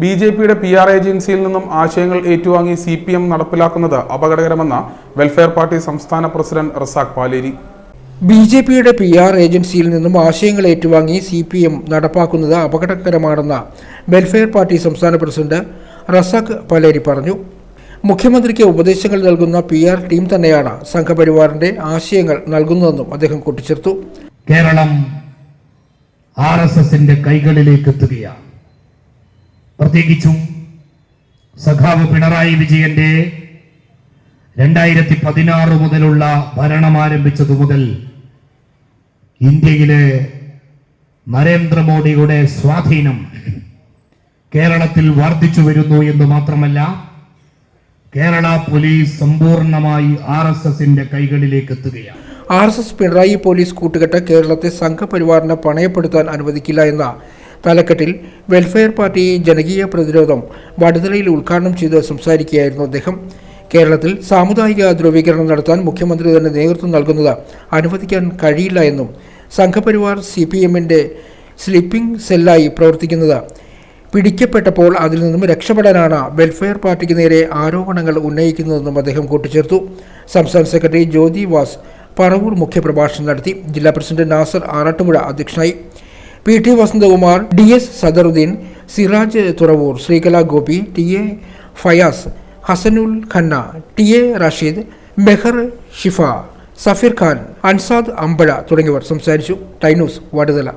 B J പിയുടെ P R ഏജൻസിയിൽ നിന്നും ആശയങ്ങൾ ഏറ്റുവാങ്ങി സി പി എം നടപ്പിലാക്കുന്നത് അപകടകരമെന്ന് വെൽഫെയർ പാർട്ടി സംസ്ഥാന president Razak Paleri. B J പിയുടെ പി ആർ ഏജൻസിയിൽ നിന്നും ആശയങ്ങൾ ഏറ്റുവാങ്ങി സി പി എം നടപ്പാക്കുന്നത് അപകടകരമാണെന്ന വെൽഫെയർ പാർട്ടി സംസ്ഥാന പ്രസിഡന്റ് റസാഖ് പാലേരി പറഞ്ഞു. മുഖ്യമന്ത്രിക്ക് ഉപദേശങ്ങൾ നൽകുന്ന പി ആർ ടീം തന്നെയാണ് സംഘപരിവാറിന്റെ ആശയങ്ങൾ നൽകുന്നതെന്നും അദ്ദേഹം കൂട്ടിച്ചേർത്തു. കേരളം ആർ എസ് എസിന്റെ കൈകളിലേക്ക് എത്തുകയാണ്. പ്രത്യേകിച്ചും സഖാവ് പിണറായി വിജയന്റെ രണ്ടായിരത്തി പതിനാറ് മുതലുള്ള ഭരണം ആരംഭിച്ചതു മുതൽ ഇന്ത്യയിലെ നരേന്ദ്രമോദിയുടെ സ്വാധീനം കേരളത്തിൽ വർദ്ധിച്ചു വരുന്നു എന്ന് മാത്രമല്ല കേരള പോലീസ് സമ്പൂർണമായി ആർ എസ് എസിന്റെ കൈകളിലേക്ക് എത്തുകയാണ്. R S S Pinarayi police കൂട്ടുകെട്ട് കേരളത്തെ സംഘപരിവാറിനെ പണയപ്പെടുത്താൻ അനുവദിക്കില്ല എന്ന തലക്കെട്ടിൽ വെൽഫെയർ പാർട്ടി ജനകീയ പ്രതിരോധം വടുതലയിൽ ഉദ്ഘാടനം ചെയ്ത് സംസാരിക്കുകയായിരുന്നു അദ്ദേഹം. കേരളത്തിൽ സാമുദായിക ധ്രുവീകരണം നടത്താൻ മുഖ്യമന്ത്രി തന്നെ നേതൃത്വം നൽകുന്നത് അനുവദിക്കാൻ കഴിയില്ല എന്നും സംഘപരിവാർ സി പി എമ്മിന്റെ സ്ലീപ്പിംഗ് സെല്ലായി പ്രവർത്തിക്കുന്നത്. പിടിക്കപ്പെട്ടപ്പോൾ അതിൽ നിന്നും രക്ഷപ്പെടാനാണ് വെൽഫെയർ പാർട്ടിക്ക് നേരെ ആരോപണങ്ങൾ ഉന്നയിക്കുന്നതെന്നും അദ്ദേഹം കൂട്ടിച്ചേർത്തു. സംസ്ഥാന സെക്രട്ടറി ജ്യോതി വാസ് പറവൂർ മുഖ്യപ്രഭാഷണം നടത്തി. ജില്ലാ പ്രസിഡന്റ് നാസർ ആറാട്ടുപുഴ അധ്യക്ഷനായി. P T Vasanthakumar D S Sadaruddin Siraj Thuravoor Sreekala Gopi T A Fayas Hasanul Khanna T A Rasheed Meher Shifa Safeer Khan Ansad Ambazha തുടങ്ങിയവർ സംസാരിച്ചു. ടൈനൂസ് വടുതല.